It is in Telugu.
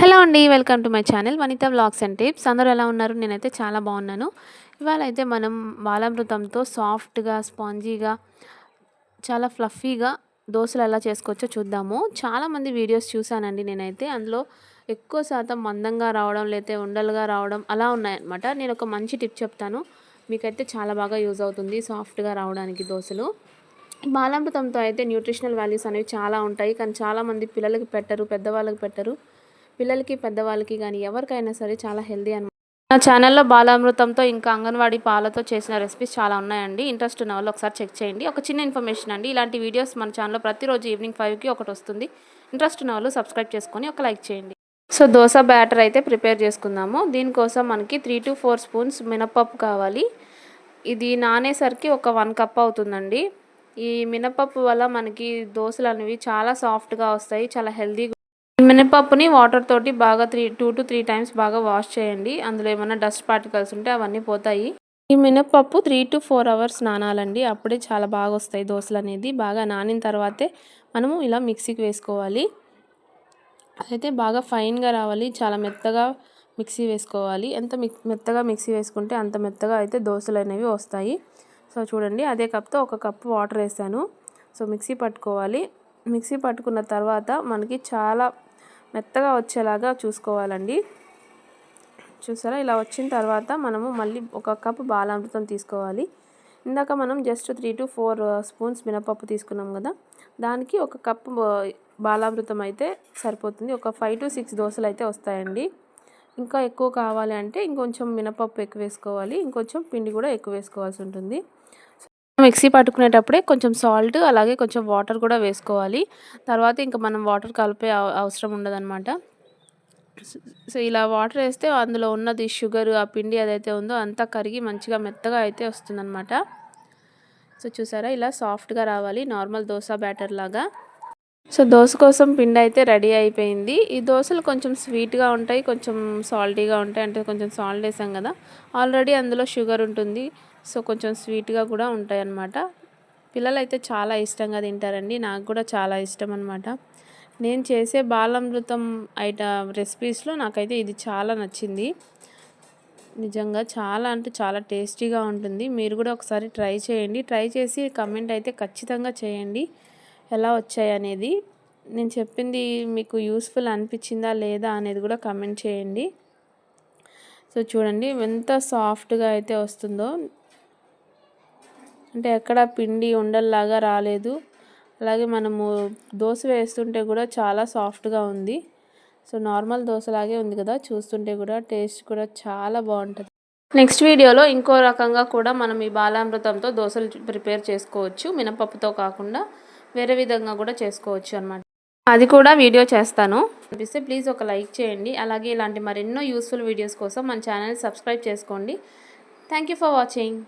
హలో అండి welcome to my channel Vanitha vlogs and tips. అందరూ ఎలా ఉన్నారు? నేనైతే చాలా బాగున్నాను. ఇవాళ అయితే మనం బాలామృతంతో సాఫ్ట్గా స్పాంజీగా చాలా ఫ్లఫీగా దోశలు ఎలా చేసుకోవచ్చో చూద్దాము. చాలామంది వీడియోస్ చూశానండి నేనైతే. అందులో ఎక్కువ శాతం మందంగా రావడం లేకపోతే ఉండలుగా రావడం అలా ఉన్నాయన్నమాట. నేను ఒక మంచి టిప్ చెప్తాను. మీకైతే చాలా బాగా యూజ్ అవుతుంది సాఫ్ట్గా రావడానికి దోశలు. బాలామృతంతో అయితే న్యూట్రిషనల్ వాల్యూస్ అనేవి చాలా ఉంటాయి. కానీ చాలామంది పిల్లలకి పెట్టరు పెద్దవాళ్ళకి పెట్టరు. పిల్లలకి పెద్దవాళ్ళకి కానీ ఎవరికైనా సరే చాలా హెల్దీ అనమాట నా ఛానల్లో బాలామృతంతో ఇంకా అంగన్వాడీ పాలతో చేసిన రెసిపీస్ చాలా ఉన్నాయండి. ఇంట్రెస్ట్ ఉన్న వాళ్ళు ఒకసారి చెక్ చేయండి. ఒక చిన్న ఇన్ఫర్మేషన్ అండి. ఇలాంటి వీడియోస్ మన ఛానల్లో ప్రతిరోజు ఈవినింగ్ ఫైవ్కి ఒకటి వస్తుంది. ఇంట్రెస్ట్ ఉన్న వాళ్ళు సబ్స్క్రైబ్ చేసుకొని ఒక లైక్ చేయండి. సో దోశ బ్యాటర్ అయితే ప్రిపేర్ చేసుకుందాము. దీనికోసం మనకి త్రీ టు ఫోర్ స్పూన్స్ మినపప్పు కావాలి. ఇది నానేసరికి ఒక వన్ కప్ అవుతుందండి. ఈ మినపప్పు వల్ల మనకి దోశలు అనేవి చాలా సాఫ్ట్గా వస్తాయి. చాలా హెల్దీగా మినపప్పుని వాటర్ తోటి బాగా three two to three times బాగా వాష్ చేయండి. అందులో ఏమైనా డస్ట్ పార్టికల్స్ ఉంటే అవన్నీ పోతాయి. ఈ మినపప్పు త్రీ టు ఫోర్ అవర్స్ నానాలండి. అప్పుడే చాలా బాగా వస్తాయి దోశలు అనేది. బాగా నానిన తర్వాతే మనము ఇలా మిక్సీకి వేసుకోవాలి. అయితే బాగా ఫైన్గా రావాలి. చాలా మెత్తగా మిక్సీ వేసుకోవాలి. ఎంత మెత్తగా మిక్సీ వేసుకుంటే అంత మెత్తగా అయితే దోశలు అనేవి వస్తాయి. సో చూడండి. అదే కప్తో ఒక కప్పు వాటర్ వేసాను. సో మిక్సీ పట్టుకోవాలి. మిక్సీ పట్టుకున్న తర్వాత మనకి చాలా మెత్తగా వచ్చేలాగా చూసుకోవాలండి. చూసారా? ఇలా వచ్చిన తర్వాత మనము మళ్ళీ ఒక కప్ బాలామృతం తీసుకోవాలి. ఇందాక మనం just three to four spoons మినపప్పు తీసుకున్నాం కదా? దానికి ఒక కప్ బాలామృతం అయితే సరిపోతుంది. ఒక ఫైవ్ టు సిక్స్ దోశలు అయితే వస్తాయండి. ఇంకా ఎక్కువ కావాలి అంటే ఇంకొంచెం మినపప్పు ఎక్కువ వేసుకోవాలి. ఇంకొంచెం పిండి కూడా ఎక్కువ వేసుకోవాల్సి ఉంటుంది. మిక్సీ పట్టుకునేటప్పుడే కొంచెం సాల్ట్ అలాగే కొంచెం వాటర్ కూడా వేసుకోవాలి. తర్వాత ఇంకా మనం వాటర్ కలిపే అవసరం ఉండదన్నమాట. సో ఇలా వాటర్ వేస్తే అందులో ఉన్నది షుగర్ ఆ పిండి ఏదైతే ఉందో అంతా కరిగి మంచిగా మెత్తగా అయితే వస్తుందన్నమాట. సో చూసారా? ఇలా సాఫ్ట్గా రావాలి నార్మల్ దోశ బ్యాటర్ లాగా. సో దోశ కోసం పిండి అయితే రెడీ అయిపోయింది. ఈ దోశలు కొంచెం స్వీట్గా ఉంటాయి కొంచెం సాల్టీగా ఉంటాయి అంటే కొంచెం సాల్ట్ వేసాం కదా. ఆల్రెడీ అందులో షుగర్ ఉంటుంది. సో కొంచెం స్వీట్గా కూడా ఉంటాయి అన్నమాట పిల్లలు అయితే చాలా ఇష్టంగా తింటారండి. నాకు కూడా చాలా ఇష్టం అనమాట నేను చేసే బాలామృతం ఐట రెసిపీస్లో నాకైతే ఇది చాలా నచ్చింది. నిజంగా చాలా అంటే చాలా టేస్టీగా ఉంటుంది. మీరు కూడా ఒకసారి ట్రై చేయండి. ట్రై చేసి కమెంట్ అయితే ఖచ్చితంగా చేయండి. ఎలా వచ్చాయి అనేది. నేను చెప్పింది మీకు యూస్ఫుల్ అనిపించిందా లేదా అనేది కూడా కమెంట్ చేయండి. సో చూడండి ఎంత సాఫ్ట్గా అయితే వస్తుందో. అంటే ఎక్కడ పిండి ఉండల్లాగా రాలేదు. అలాగే మనము దోశ వేస్తుంటే కూడా చాలా సాఫ్ట్గా ఉంది. సో నార్మల్ దోశలాగే ఉంది కదా చూస్తుంటే కూడా టేస్ట్ కూడా చాలా బాగుంటుంది. నెక్స్ట్ వీడియోలో ఇంకో రకంగా కూడా మనం ఈ బాలామృతంతో దోశలు ప్రిపేర్ చేసుకోవచ్చు. మినపప్పుతో కాకుండా వేరే విధంగా కూడా చేసుకోవచ్చు అనమాట అది కూడా వీడియో చేస్తాను. అనిపిస్తే ప్లీజ్ ఒక లైక్ చేయండి. అలాగే ఇలాంటి మరెన్నో యూస్ఫుల్ వీడియోస్ కోసం మన ఛానల్ సబ్స్క్రైబ్ చేసుకోండి. Thank for watching.